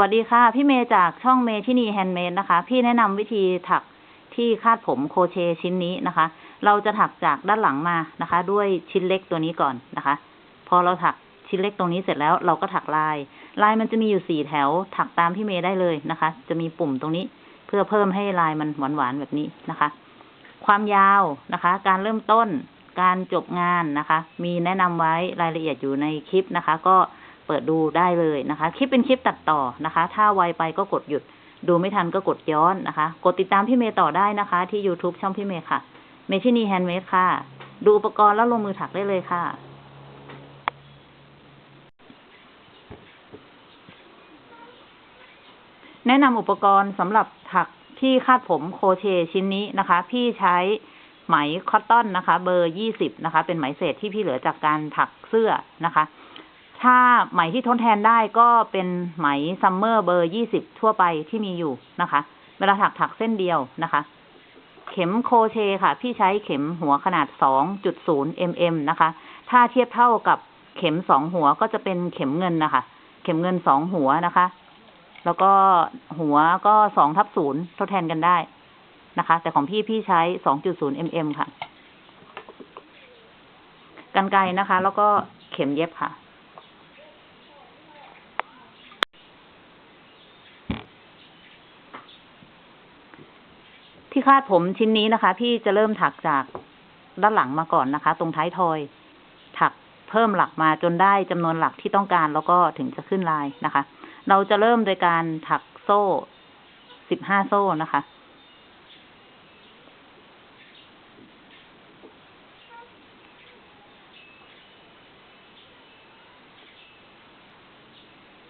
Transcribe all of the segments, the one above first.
วัสดีค่ะ พี่เมย์จากช่องเมย์ที่นีแฮนด์เมดนะคะ พี่แนะนำวิธีถักที่คาดผมโคเชชิ้นนี้นะคะ เราจะถักจากด้านหลังมานะคะ ด้วยชิ้นเล็กตัวนี้ก่อนนะคะ พอเราถักชิ้นเล็กตรงนี้เสร็จแล้วเราก็ถักลาย ลายมันจะมีอยู่สี่แถว ถักตามพี่เมย์ได้เลยนะคะ จะมีปุ่มตรงนี้เพื่อเพิ่มให้ลายมันหวานๆแบบนี้นะคะ ความยาวนะคะ การเริ่มต้นการจบงานนะคะ มีแนะนำไว้รายละเอียดอยู่ในคลิปนะคะ ก็ เปิดดูได้เลยนะคะ คลิปเป็นคลิปตัดต่อนะคะ ถ้าไวไปก็กดหยุด ดูไม่ทันก็กดย้อนนะคะ กดติดตามพี่เมย์ต่อได้นะคะ ที่ YouTube ช่องพี่เมย์ค่ะเมชินีแฮนด์เมดค่ะ ดูอุปกรณ์แล้วลงมือถักได้เลยค่ะแนะนำอุปกรณ์สำหรับถักที่คาดผมโคเชชิ้นนี้นะคะ พี่ใช้ไหมคอตตอนนะคะ เบอร์ยี่สิบนะคะ เป็นไหมเศษที่พี่เหลือจากการถักเสื้อนะคะ ถ้าไหมที่ทดแทนได้ก็เป็นไหมซัมเมอร์เบอร์ยี่สิบทั่วไปที่มีอยู่นะคะ เวลาถักถักเส้นเดียวนะคะ เข็มโคเชค่ะ พี่ใช้เข็มหัวขนาดสองจุดศูนย์มมนะคะ ถ้าเทียบเท่ากับเข็มสองหัวก็จะเป็นเข็มเงินนะคะ เข็มเงินสองหัวนะคะ แล้วก็หัวก็สองทับศูนย์ทดแทนกันได้นะคะ แต่ของพี่พี่ใช้สองจุดศูนย์มมค่ะ กันไกรนะคะ แล้วก็เข็มเย็บค่ะ ที่คาดผมชิ้นนี้นะคะ พี่จะเริ่มถักจากด้านหลังมาก่อนนะคะ ตรงท้ายทอย ถักเพิ่มหลักมาจนได้จำนวนหลักที่ต้องการแล้วก็ถึงจะขึ้นลายนะคะ เราจะเริ่มโดยการถักโซ่สิบห้าโซ่นะคะ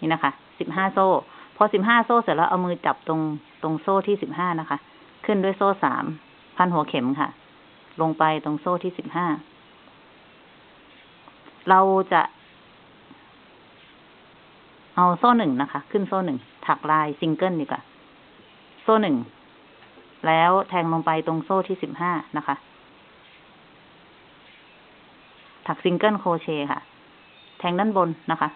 นี่นะคะสิบห้าโซ่ พอสิบห้าโซ่เสร็จแล้วเอามือจับตรงตรงโซ่ที่สิบห้านะคะ ขึ้นด้วยโซ่สามพันหัวเข็มค่ะ ลงไปตรงโซ่ที่สิบห้า เราจะ เอาโซ่หนึ่งนะคะ ขึ้นโซ่หนึ่ง ถักลายซิงเกิลดีกว่า โซ่หนึ่ง แล้วแทงลงไปตรงโซ่ที่สิบห้านะคะ ถักซิงเกิลโครเชต์ค่ะ แทงด้านบนนะคะ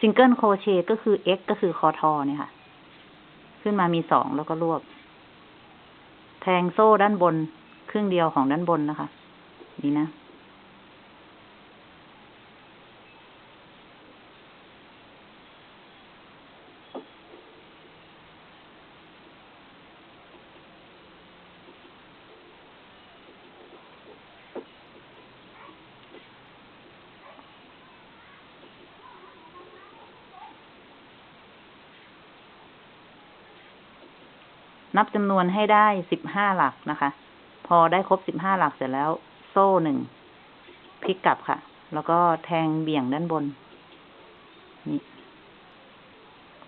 ซิงเกิลโคเชตก็คือ x ก็คือคอทอเนี่ยค่ะ ขึ้นมามีสองแล้วก็รวบ แทงโซ่ด้านบน ครึ่งเดียวของด้านบนนะคะ นี่นะ นับจำนวนให้ได้สิบห้าหลักนะคะ พอได้ครบสิบห้าหลักเสร็จแล้ว โซ่หนึ่งพลิกกลับค่ะ แล้วก็แทงเบี่ยงด้านบน นี่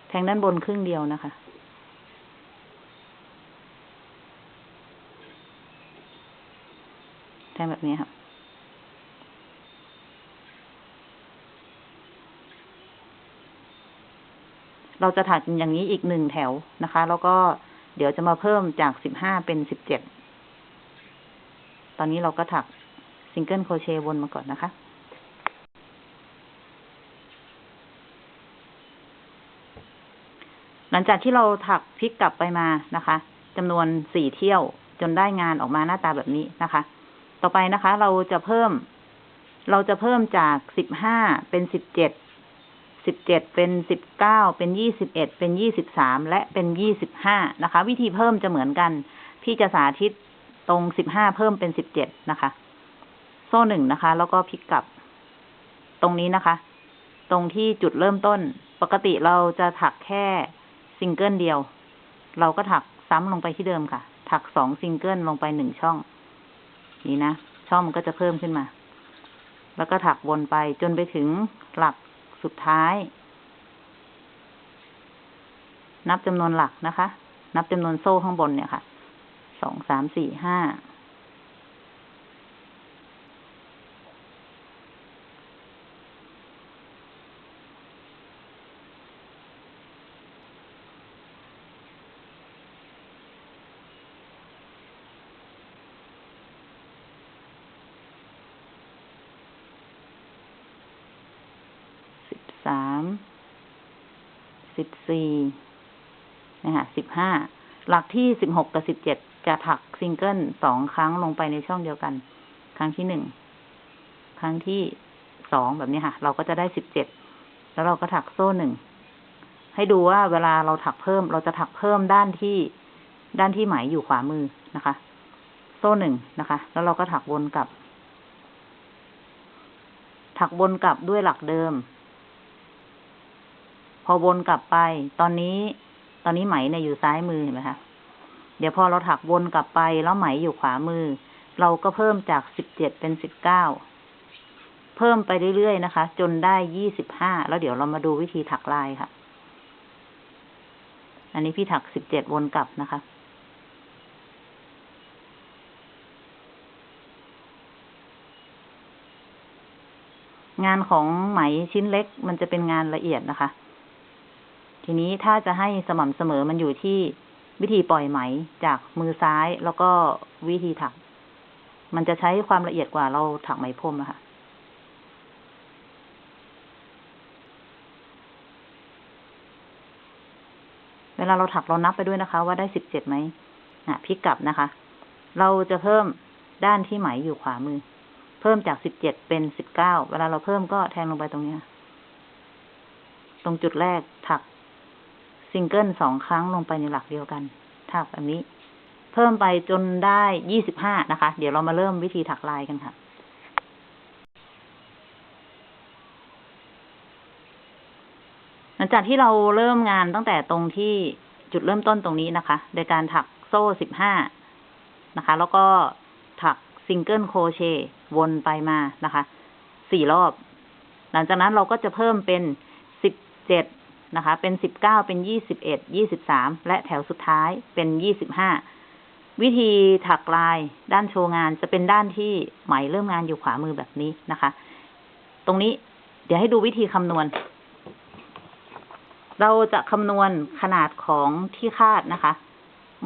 แทงด้านบนครึ่งเดียวนะคะ แทงแบบนี้ค่ะเราจะถักอย่างนี้อีกหนึ่งแถวนะคะ แล้วก็ เดี๋ยวจะมาเพิ่มจากสิบห้าเป็นสิบเจ็ด ตอนนี้เราก็ถักซิงเกิลโคเชต์วนมาก่อนนะคะ หลังจากที่เราถักพลิกกลับไปมานะคะจำนวนสี่เที่ยวจนได้งานออกมาหน้าตาแบบนี้นะคะ ต่อไปนะคะ เราจะเพิ่ม เราจะเพิ่มจากสิบห้าเป็นสิบเจ็ด สิบเจ็ดเป็นสิบเก้าเป็นยี่สิบเอ็ดเป็นยี่สิบสามและเป็นยี่สิบห้านะคะ วิธีเพิ่มจะเหมือนกัน พี่จะสาธิตตรงสิบห้าเพิ่มเป็นสิบเจ็ดนะคะ โซ่หนึ่งนะคะ แล้วก็พลิกกลับ ตรงนี้นะคะ ตรงที่จุดเริ่มต้น ปกติเราจะถักแค่ซิงเกิลเดียว เราก็ถักซ้ำลงไปที่เดิมค่ะ ถักสองซิงเกิลลงไปหนึ่งช่อง นี่นะ ช่องมันก็จะเพิ่มขึ้นมา แล้วก็ถักวนไปจนไปถึงหลัก สุดท้าย นับจำนวนหลักนะคะ นับจำนวนโซ่ข้างบนเนี่ยค่ะ สอง สาม สี่ ห้า นามสิบสี่นะฮะสิบห้าหลักที่สิบหกกับสิบเจ็ดจะถักซิงเกิลสองครั้งลงไปในช่องเดียวกัน ครั้งที่หนึ่งครั้งที่สองแบบนี้ค่ะ เราก็จะได้สิบเจ็ดแล้วเราก็ถักโซ่หนึ่งให้ดูว่าเวลาเราถักเพิ่ม เราจะถักเพิ่มด้านที่ด้านที่ไหมอยู่ขวามือนะคะ โซ่หนึ่งนะคะ แล้วเราก็ถักวนกลับ ถักวนกลับด้วยหลักเดิม อวนกลับไป ตอนนี้ ตอนนี้ไหมเนี่ยอยู่ซ้ายมือเห็นไหมคะ เดี๋ยวพอเราถักวนกลับไปแล้วไหมอยู่ขวามือ เราก็เพิ่มจากสิบเจ็ดเป็นสิบเก้า เพิ่มไปเรื่อยๆนะคะ จนได้ยี่สิบห้า แล้วเดี๋ยวเรามาดูวิธีถักลายค่ะ อันนี้พี่ถักสิบเจ็ดวนกลับนะคะงานของไหมชิ้นเล็กมันจะเป็นงานละเอียดนะคะ ทีนี้ถ้าจะให้สม่ำเสมอมันอยู่ที่วิธีปล่อยไหมจากมือซ้ายแล้วก็วิธีถัก มันจะใช้ความละเอียดกว่าเราถักไหมพรมอะค่ะเวลาเราถักเรานับไปด้วยนะคะ ว่าได้สิบเจ็ดไหมอะพลิกกลับนะคะ เราจะเพิ่มด้านที่ไหมอยู่ขวามือ เพิ่มจากสิบเจ็ดเป็นสิบเก้าเวลาเราเพิ่มก็แทงลงไปตรงนี้ ตรงจุดแรกถัก ซิงเกิลสองครั้งลงไปในหลักเดียวกันถักแบบนี้ เพิ่มไปจนได้ยี่สิบห้านะคะ เดี๋ยวเรามาเริ่มวิธีถักลายกันค่ะ หลังจากที่เราเริ่มงานตั้งแต่ตรงที่จุดเริ่มต้นตรงนี้นะคะ โดยการถักโซ่สิบห้านะคะ แล้วก็ถักซิงเกิลโครเชต์วนไปมานะคะ สี่รอบ หลังจากนั้นเราก็จะเพิ่มเป็นสิบเจ็ด นะคะ เป็นสิบเก้าเป็นยี่สิบเอ็ดยี่สิบสามและแถวสุดท้ายเป็นยี่สิบห้าวิธีถักลายด้านโชว์งานจะเป็นด้านที่ไหมเริ่มงานอยู่ขวามือแบบนี้นะคะ ตรงนี้เดี๋ยวให้ดูวิธีคำนวณ เราจะคำนวณขนาดของที่คาดนะคะ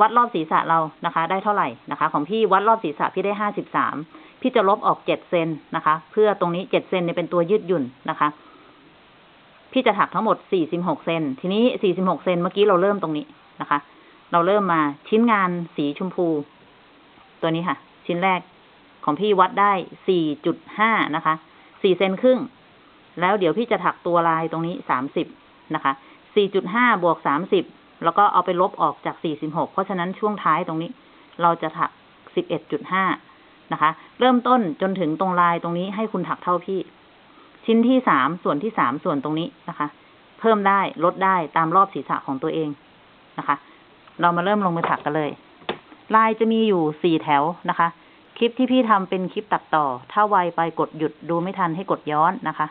วัดรอบศีรษะเรานะคะ ได้เท่าไหร่นะคะ ของพี่วัดรอบศีรษะพี่ได้ห้าสิบสามพี่จะลบออกเจ็ดเซนนะคะ เพื่อตรงนี้เจ็ดเซนเนี่ยเป็นตัวยืดหยุ่นนะคะ พี่จะถักทั้งหมดสี่สิบหกเซน ทีนี้สี่สิบหกเซน เมื่อกี้เราเริ่มตรงนี้นะคะ เราเริ่มมาชิ้นงานสีชมพู ตัวนี้ค่ะ ชิ้นแรกของพี่วัดได้สี่จุดห้านะคะสี่เซนครึ่ง แล้วเดี๋ยวพี่จะถักตัวลายตรงนี้สามสิบนะคะสี่จุดห้าบวกสามสิบแล้วก็เอาไปลบออกจากสี่สิบหกเพราะฉะนั้นช่วงท้ายตรงนี้ เราจะถักสิบเอ็ดจุดห้านะคะ เริ่มต้นจนถึงตรงลายตรงนี้ให้คุณถักเท่าพี่ ชิ้นที่สามส่วนที่สามส่วนตรงนี้นะคะ เพิ่มได้ลดได้ตามรอบศีรษะของตัวเองนะคะ เรามาเริ่มลงมือถักกันเลย ลายจะมีอยู่สี่แถวนะคะ คลิปที่พี่ทำเป็นคลิปตัดต่อ ถ้าไวไปกดหยุดดูไม่ทันให้กดย้อนนะคะ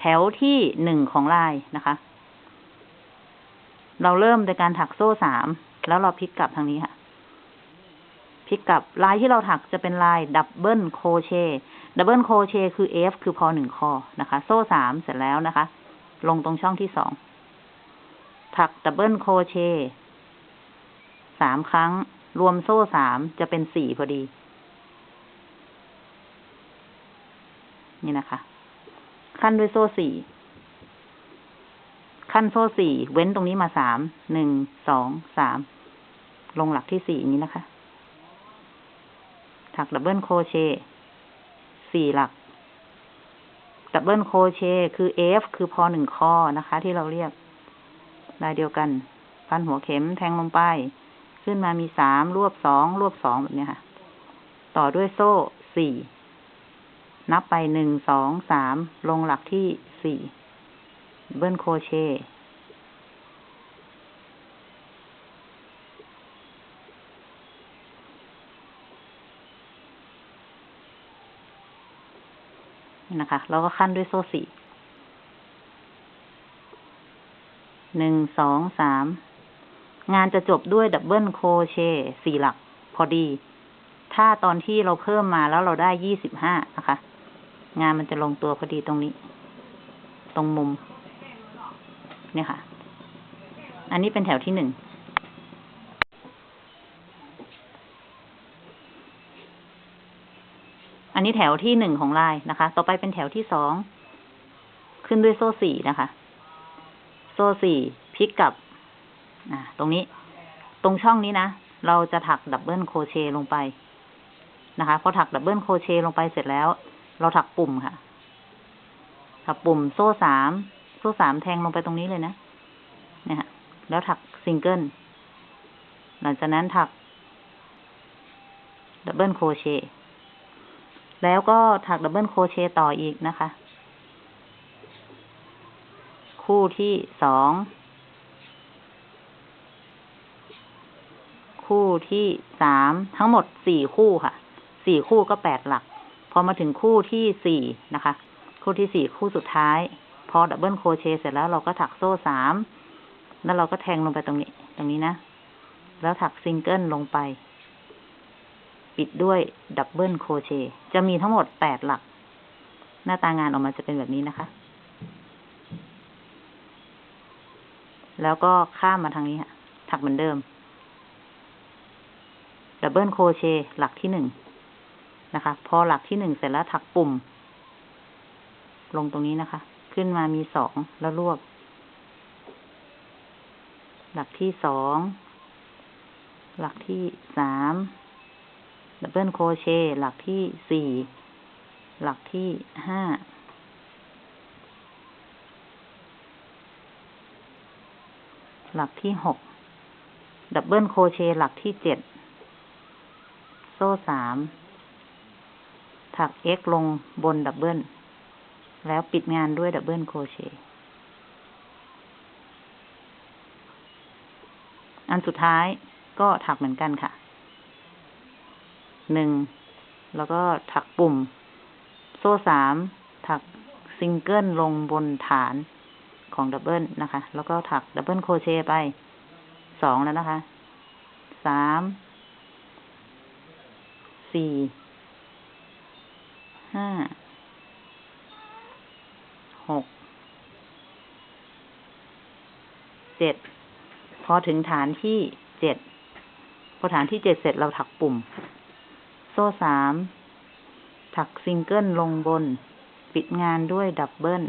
แถวที่หนึ่งของลายนะคะ เราเริ่มโดยการถักโซ่สามแล้วเราพลิกกลับทางนี้ค่ะพลิกกลับลายที่เราถักจะเป็นลายดับเบิลโคเช ดับเบิลโคเชคือ F คือพอหนึ่งคอนะคะ โซ่สามเสร็จแล้วนะคะ ลงตรงช่องที่สองถักดับเบิลโคเชสามครั้ง รวมโซ่สามจะเป็นสี่พอดี นี่นะคะ ขั้นด้วยโซ่สี่ขั้นโซ่สี่เว้นตรงนี้มาสามหนึ่งสองสามลงหลักที่สี่นี้นะคะ ถักดับเบิลโคเชต์ สี่หลักดับเบิลโคเชคือ F คือพอหนึ่งคอนะคะ ที่เราเรียกลายเดียวกัน พันหัวเข็มแทงลงไป ขึ้นมามีสามรวบสองรวบสองแบบนี้ค่ะ ต่อด้วยโซ่สี่ นับไปหนึ่งสองสามลงหลักที่สี่เบิ้ลโคเช นะคะเราก็ขั้นด้วยโซ่สี่หนึ่งสองสามงานจะจบด้วยดับเบิลโครเชต์สี่หลัก พอดี ถ้าตอนที่เราเพิ่มมาแล้วเราได้ยี่สิบห้านะคะ งานมันจะลงตัวพอดีตรงนี้ ตรงมุม เนี่ยค่ะ อันนี้เป็นแถวที่หนึ่ง นี้แถวที่หนึ่งของลายนะคะ ต่อไปเป็นแถวที่สอง ขึ้นด้วยโซ่สี่นะคะ โซ่สี่พลิกกลับตรงนี้ ตรงช่องนี้นะ เราจะถักดับเบิลโคเชลงไปนะคะ พอถักดับเบิลโคเชลงไปเสร็จแล้ว เราถักปุ่มค่ะ ถักปุ่มโซ่สาม โซ่สามแทงลงไปตรงนี้เลยนะเนี่ยฮะแล้วถักซิงเกิล หลังจากนั้นถักดับเบิลโคเชต์ แล้วก็ถักดับเบิลโครเชต์ต่ออีกนะคะ คู่ที่สอง คู่ที่สามทั้งหมดสี่คู่ค่ะ สี่คู่ก็แปดหลัก พอมาถึงคู่ที่สี่นะคะ คู่ที่สี่คู่สุดท้าย พอดับเบิลโครเชต์เสร็จแล้วเราก็ถักโซ่สาม แล้วเราก็แทงลงไปตรงนี้ ตรงนี้นะ แล้วถักซิงเกิลลงไป ปิดด้วยดับเบิลโคเชต์จะมีทั้งหมดแปดหลัก หน้าตางานออกมาจะเป็นแบบนี้นะคะ แล้วก็ข้ามมาทางนี้ค่ะถักเหมือนเดิม ดับเบิลโคเชต์หลักที่หนึ่งนะคะ พอหลักที่หนึ่งเสร็จแล้วถักปุ่ม ลงตรงนี้นะคะ ขึ้นมามีสองแล้วรวบ หลักที่สอง หลักที่สาม ดับเบิลโคเชต์หลักที่สี่หลักที่ห้าหลักที่หกดับเบิลโคเชต์หลักที่เจ็ดโซ่สามถัก x ลงบนดับเบิลแล้วปิดงานด้วยดับเบิลโคเชต์อันสุดท้ายก็ถักเหมือนกันค่ะ หนึ่ง แล้วก็ถักปุ่ม โซ่สาม ถักซิงเกิลลงบนฐานของดับเบิลนะคะ แล้วก็ถักดับเบิลโคเชต์ไปสองแล้วนะคะ สาม สี่ ห้า หก เจ็ด พอถึงฐานที่เจ็ด พอฐานที่เจ็ดเสร็จเราถักปุ่ม โซ่สาม ถักซิงเกิลลงบน ปิดงานด้วยดับเบิล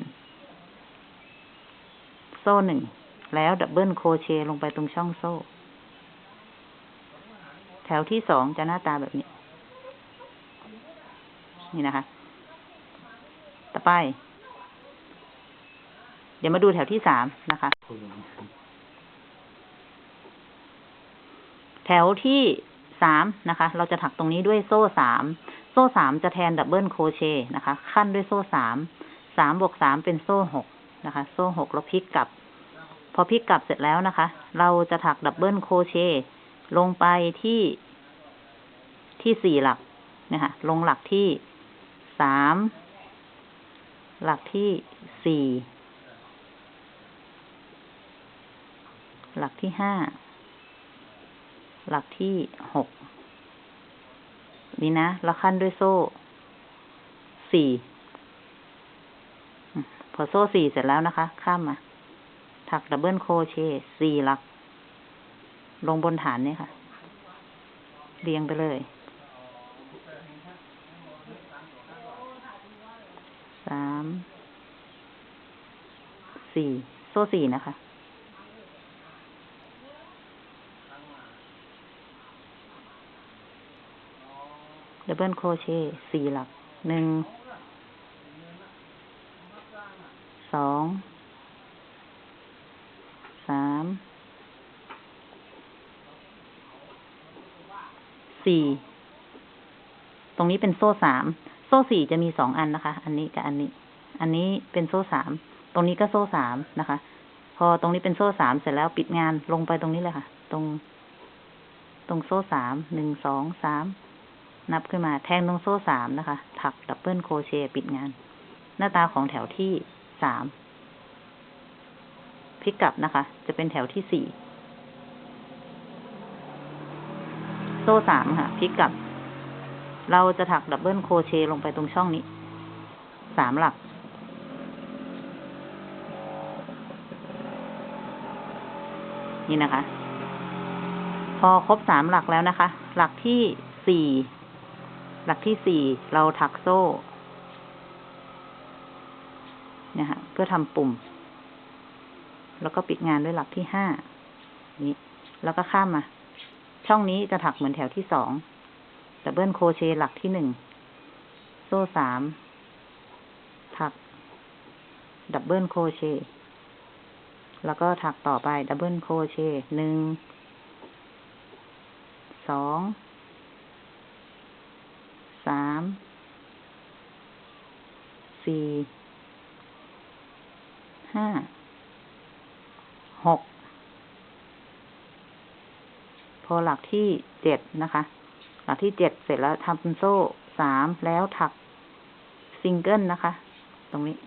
โซ่หนึ่ง แล้วดับเบิลโครเชต์ลงไปตรงช่องโซ่ แถวที่สองจะหน้าตาแบบนี้ นี่นะคะ ต่อไป เดี๋ยวมาดูแถวที่สามนะคะ แถวที่ สามนะคะ เราจะถักตรงนี้ด้วยโซ่สามโซ่สามจะแทนดับเบิลโคเชนะคะ ขั้นด้วยโซ่สามสามบวกสามเป็นโซ่หกนะคะ โซ่หกแล้วพลิกกลับ พอพลิกกลับเสร็จแล้วนะคะ เราจะถักดับเบิลโคเชลงไปที่ที่สี่หลักนะคะลงหลักที่สามหลักที่สี่หลักที่ห้า หลักที่หกนี่นะแล้วขั้นด้วยโซ่สี่พอโซ่สี่เสร็จแล้วนะคะ ข้ามมาถักดับเบิลโคเชตสี่หลัก ลงบนฐานเนี่ยค่ะ เรียงไปเลย สาม สี่ โซ่สี่นะคะ บเบิลโครเชต์สี่หลักหนึ่งสองสามสี่ตรงนี้เป็นโซ่สามโซ่สี่จะมีสองอันนะคะ อันนี้กับอันนี้ อันนี้เป็นโซ่สามตรงนี้ก็โซ่สามนะคะ พอตรงนี้เป็นโซ่สามเสร็จแล้วปิดงานลงไปตรงนี้เลยค่ะ ตรง ตรงโซ่สามหนึ่งสองสาม นับขึ้นมาแทงตรงโซ่สามนะคะ ถักดับเบิลโครเชต์ปิดงาน หน้าตาของแถวที่สามพลิกกลับนะคะ จะเป็นแถวที่สี่โซ่สามค่ะพลิกกลับ เราจะถักดับเบิลโครเชต์ลงไปตรงช่องนี้สามหลัก นี่นะคะ พอครบสามหลักแล้วนะคะ หลักที่สี่ หลักที่สี่เราถักโซ่เนี่ยฮะเพื่อทำปุ่ม แล้วก็ปิดงานด้วยหลักที่ห้านี้ แล้วก็ข้ามมา ช่องนี้จะถักเหมือนแถวที่สองดับเบิลโคเชหลักที่หนึ่ง โซ่สาม ถัก ดับเบิลโคเช แล้วก็ถักต่อไป ดับเบิลโคเชหนึ่ง สอง สาม สี่ห้าหกพอหลักที่เจ็ดนะคะ หลักที่เจ็ดเสร็จแล้วทำโซ่สามแล้วถักซิงเกิลนะคะ ตรงนี้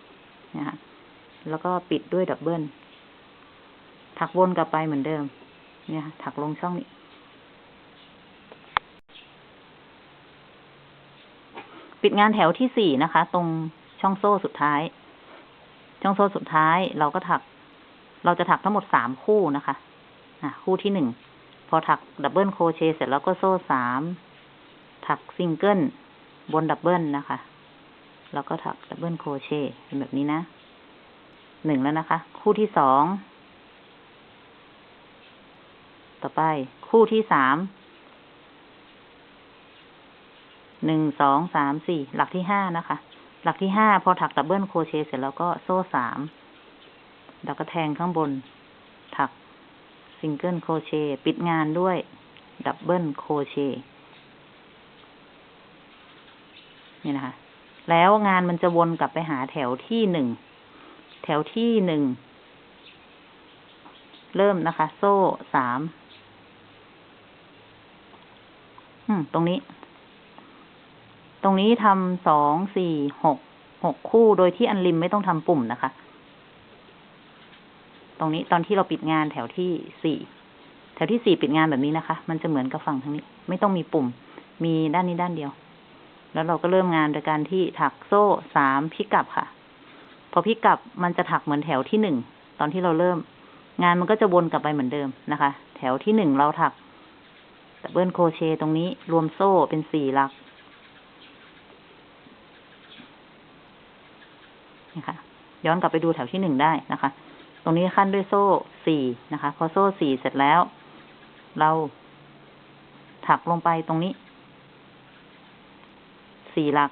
นะคะแล้วก็ปิดด้วยดับเบิลถักวนกลับไปเหมือนเดิม เนี่ยถักลงช่องนี้ ปิดงานแถวที่สี่นะคะ ตรง ช่องโซ่สุดท้าย ช่องโซ่สุดท้ายเราก็ถัก เราจะถักทั้งหมดสามคู่นะคะ อะ คู่ที่หนึ่ง พอถักดับเบิลโครเชต์เสร็จแล้วก็โซ่สาม ถักซิงเกิลบนดับเบิลนะคะ แล้วก็ถักดับเบิลโครเชต์เป็นแบบนี้นะหนึ่งแล้วนะคะ คู่ที่สอง ต่อไป คู่ที่สาม หนึ่ง สอง สาม สี่ หลักที่ห้านะคะ หลักที่ห้าพอถักดับเบิลโครเชต์เสร็จแล้วก็โซ่สามแล้วก็แทงข้างบน ถักซิงเกิลโครเชต์ปิดงานด้วยดับเบิลโครเชต์นี่นะคะ แล้วงานมันจะวนกลับไปหาแถวที่หนึ่ง แถวที่หนึ่ง เริ่มนะคะ โซ่สาม ตรงนี้ ตรงนี้ทำสองสี่หกหกคู่โดยที่อันริมไม่ต้องทำปุ่มนะคะ ตรงนี้ตอนที่เราปิดงานแถวที่สี่แถวที่สี่ปิดงานแบบนี้นะคะ มันจะเหมือนกับฝั่งทางนี้ ไม่ต้องมีปุ่ม มีด้านนี้ด้านเดียว แล้วเราก็เริ่มงานโดยการที่ถักโซ่สามพิกับค่ะ พอพิกับมันจะถักเหมือนแถวที่หนึ่งตอนที่เราเริ่ม งานมันก็จะวนกลับไปเหมือนเดิมนะคะ แถวที่หนึ่งเราถักดับเบิลโครเชต์ตรงนี้รวมโซ่เป็นสี่หลักนี่ค่ะ ย้อนกลับไปดูแถวที่หนึ่งได้นะคะ ตรงนี้ขั้นด้วยโซ่สี่นะคะ พอโซ่สี่เสร็จแล้ว เราถักลงไปตรงนี้ สี่หลัก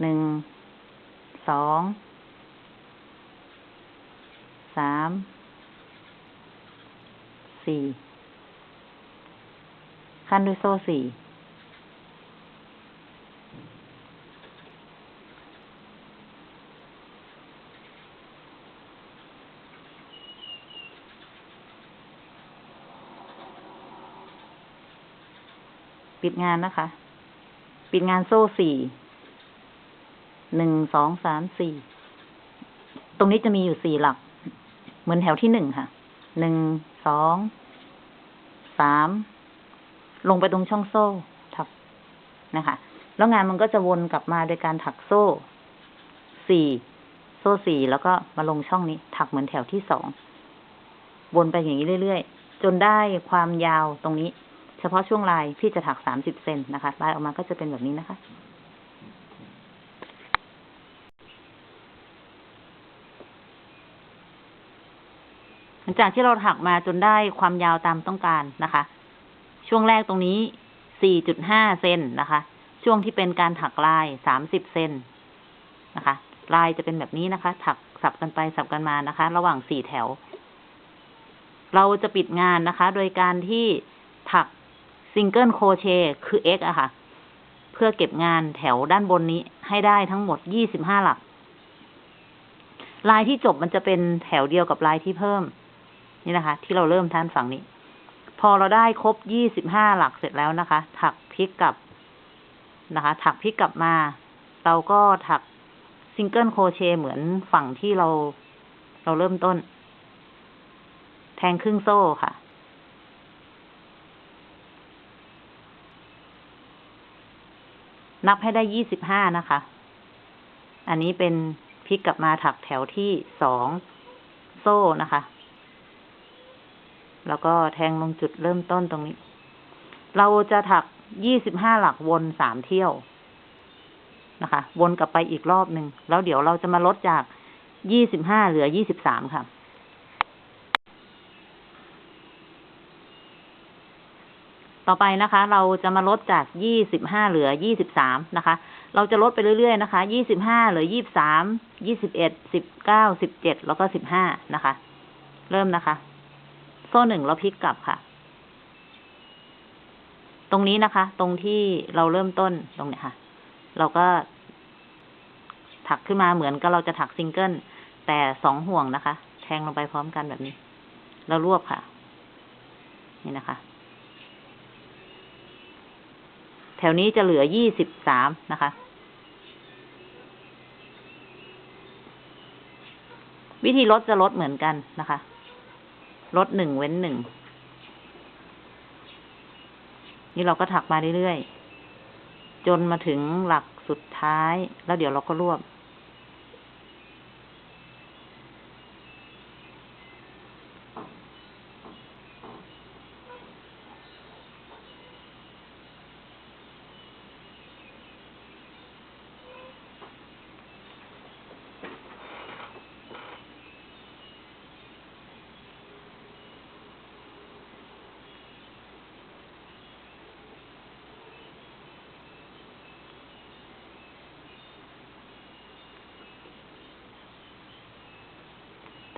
หนึ่ง สอง สาม สี่ ขั้นด้วยโซ่สี่ ปิดงานนะคะ ปิดงานโซ่สี่หนึ่งสองสามสี่ตรงนี้จะมีอยู่สี่หลัก เหมือนแถวที่หนึ่งค่ะหนึ่งสองสามลงไปตรงช่องโซ่ถักนะคะ แล้วงานมันก็จะวนกลับมาโดยการถักโซ่สี่โซ่สี่แล้วก็มาลงช่องนี้ ถักเหมือนแถวที่สองวนไปอย่างนี้เรื่อยๆ จนได้ความยาวตรงนี้ เฉพาะช่วงลายพี่จะถักสามสิบเซนนะคะลายออกมาก็จะเป็นแบบนี้นะคะหลังจากที่เราถักมาจนได้ความยาวตามต้องการนะคะ ช่วงแรกตรงนี้ 4.5 เซนนะคะ ช่วงที่เป็นการถักลาย 30 เซนนะคะ ลายจะเป็นแบบนี้นะคะ ถักสับกันไปสับกันมานะคะ ระหว่างสี่แถว เราจะปิดงานนะคะ โดยการที่ถัก ซิงเกิลโคเชคือ x อะค่ะ เพื่อเก็บงานแถวด้านบนนี้ให้ได้ทั้งหมด25หลัก ลายที่จบมันจะเป็นแถวเดียวกับลายที่เพิ่ม นี่นะคะ ที่เราเริ่มท่านฝั่งนี้ พอเราได้ครบ25หลักเสร็จแล้วนะคะ ถักพลิกกลับนะคะ ถักพลิกกลับมา เราก็ถักซิงเกิลโคเชเหมือนฝั่งที่เราเราเริ่มต้น แทงครึ่งโซ่ค่ะ นับให้ได้ยี่สิบห้านะคะ อันนี้เป็นพลิกกลับมาถักแถวที่สองโซ่นะคะ แล้วก็แทงลงจุดเริ่มต้นตรงนี้ เราจะถักยี่สิบห้าหลักวนสามเที่ยวนะคะ วนกลับไปอีกรอบหนึ่ง แล้วเดี๋ยวเราจะมาลดจากยี่สิบห้าเหลือยี่สิบสามค่ะ ต่อไปนะคะ เราจะมาลดจากยี่สิบห้าเหลือยี่สิบสามนะคะ เราจะลดไปเรื่อยๆนะคะยี่สิบห้าเหลือยี่สามยี่สิบเอ็ดสิบเก้าสิบเจ็ดแล้วก็สิบห้านะคะ เริ่มนะคะ โซ่หนึ่งเราพลิกกลับค่ะ ตรงนี้นะคะ ตรงที่เราเริ่มต้นตรงเนี้ยค่ะ เราก็ ถักขึ้นมาเหมือนกับเราจะถักซิงเกิลแต่สองห่วงนะคะ แทงลงไปพร้อมกันแบบนี้แล้วรวบค่ะ นี่นะคะ แถวนี้จะเหลือยี่สิบสามนะคะ วิธีลดจะลดเหมือนกันนะคะ ลดหนึ่งเว้นหนึ่ง นี่เราก็ถักมาเรื่อยๆ จนมาถึงหลักสุดท้าย แล้วเดี๋ยวเราก็รวบ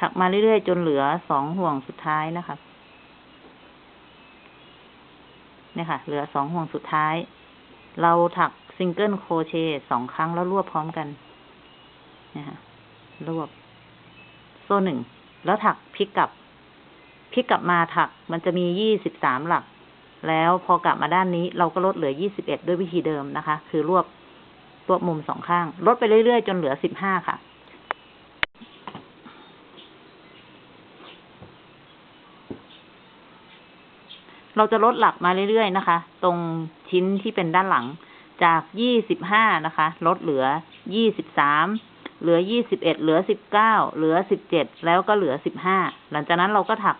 ถักมาเรื่อยๆ จนเหลือสองห่วงสุดท้ายนะคะเนี่ยค่ะ เหลือสองห่วงสุดท้าย เราถักซิงเกิลโครเชต์สองครั้งแล้วรวบพร้อมกันเนี่ยค่ะรวบ โซ่หนึ่ง แล้วถักพลิกกลับพลิกกลับมาถัก มันจะมียี่สิบสามหลัก แล้วพอกลับมาด้านนี้ เราก็ลดเหลือยี่สิบเอ็ดด้วยวิธีเดิมนะคะ คือรวบรวบมุมสองข้าง ลดไปเรื่อยๆ จนเหลือสิบห้าค่ะ เราจะลดหลักมาเรื่อยๆนะคะ ตรงชิ้นที่เป็นด้านหลังจากยี่สิบห้านะคะ ลดเหลือยี่สิบสามเหลือยี่สิบเอ็ดเหลือสิบเก้าเหลือสิบเจ็ดแล้วก็เหลือสิบห้าหลังจากนั้นเราก็ถัก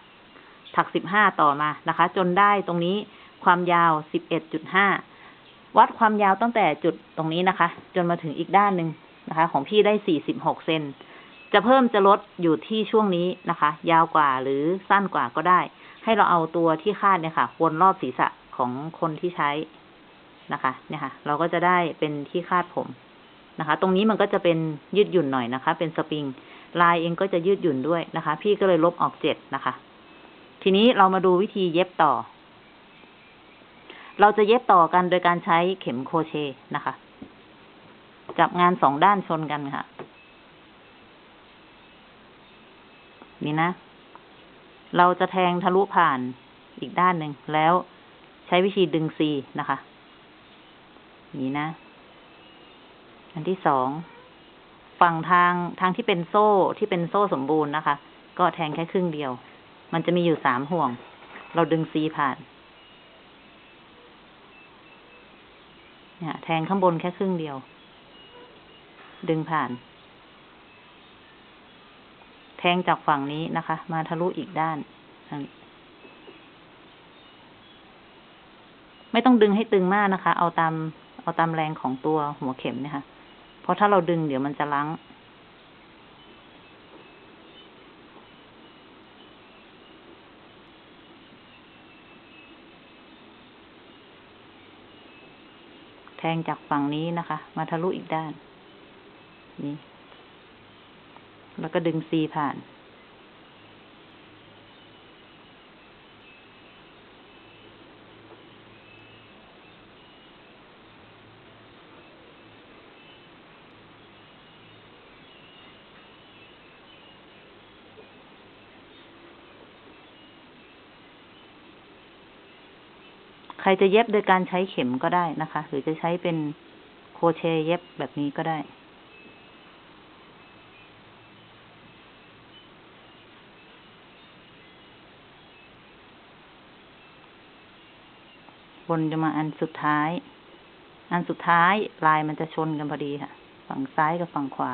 ถักสิบห้าต่อมานะคะ จนได้ตรงนี้ความยาวสิบเอ็ดจุดห้าวัดความยาวตั้งแต่จุดตรงนี้นะคะ จนมาถึงอีกด้านหนึ่งนะคะ ของพี่ได้สี่สิบหกเซนจะเพิ่มจะลดอยู่ที่ช่วงนี้นะคะ ยาวกว่าหรือสั้นกว่าก็ได้ ให้เราเอาตัวที่คาดเนี่ยค่ะ วนรอบศีรษะของคนที่ใช้นะคะ เนี่ยค่ะ เราก็จะได้เป็นที่คาดผมนะคะ ตรงนี้มันก็จะเป็นยืดหยุ่นหน่อยนะคะ เป็นสปริง ลายเองก็จะยืดหยุ่นด้วยนะคะ พี่ก็เลยลบออกเจ็ดนะคะ ทีนี้เรามาดูวิธีเย็บต่อ เราจะเย็บต่อกันโดยการใช้เข็มโครเชต์นะคะ จับงานสองด้านชนกันค่ะ นี่นะ เราจะแทงทะลุผ่านอีกด้านหนึ่งแล้วใช้วิธีดึงซีนะคะ นี่นะ อันที่สองฝั่งทางทางที่เป็นโซ่ที่เป็นโซ่สมบูรณ์นะคะ ก็แทงแค่ครึ่งเดียว มันจะมีอยู่สามห่วง เราดึงซีผ่านเนี่ยแทงข้างบนแค่ครึ่งเดียว ดึงผ่าน ทงจากฝั่งนี้นะคะ มาทะลุอีกด้านไม่ต้องดึงให้ตึงมากนะคะ เอาตาม เอาตามแรงของตัวหัวเข็มเนี่ยค่ะเพราะถ้าเราดึงเดี๋ยวมันจะลังแทงจากฝั่งนี้นะคะ มาทะลุอีกด้าน นี่ แล้วก็ดึงซีผ่านใครจะเย็บโดยการใช้เข็มก็ได้นะคะ หรือจะใช้เป็นโคเชเย็บแบบนี้ก็ได้ บนจะมาอันสุดท้าย อันสุดท้ายลายมันจะชนกันพอดีค่ะ ฝั่งซ้ายกับฝั่งขวา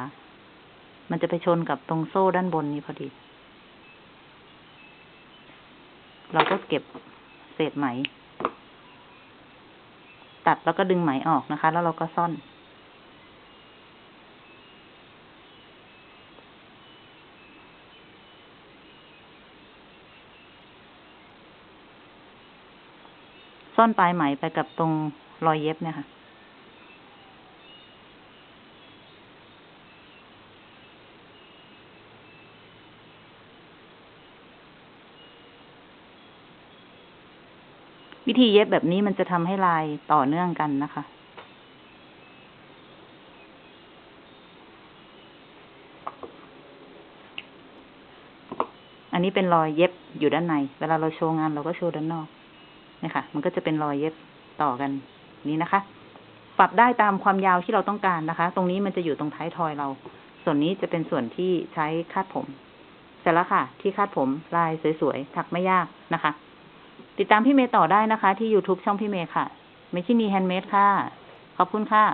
มันจะไปชนกับตรงโซ่ด้านบนนี้พอดี เราก็เก็บเศษไหม ตัดแล้วก็ดึงไหมออกนะคะ แล้วเราก็ซ่อน ซ่อนปลายไหมไปกับตรงรอยเย็บเนี่ยค่ะ วิธีเย็บแบบนี้มันจะทำให้ลายต่อเนื่องกันนะคะอันนี้เป็นรอยเย็บอยู่ด้านใน เวลาเราโชว์งานเราก็โชว์ด้านนอก นี่ยค่ะมันก็จะเป็นรอยเย็บต่อกันนี้นะคะ ปรับได้ตามความยาวที่เราต้องการนะคะ ตรงนี้มันจะอยู่ตรงท้ายทอยเรา ส่วนนี้จะเป็นส่วนที่ใช้คาดผม เสร็จแล้วค่ะ ที่คาดผมลายสวยๆถักไม่ยากนะคะ ติดตามพี่เมย์ต่อได้นะคะ ที่ YouTube ช่องพี่เมย์ค่ะเมชินีแฮนด์เมดค่ะ ขอบคุณค่ะ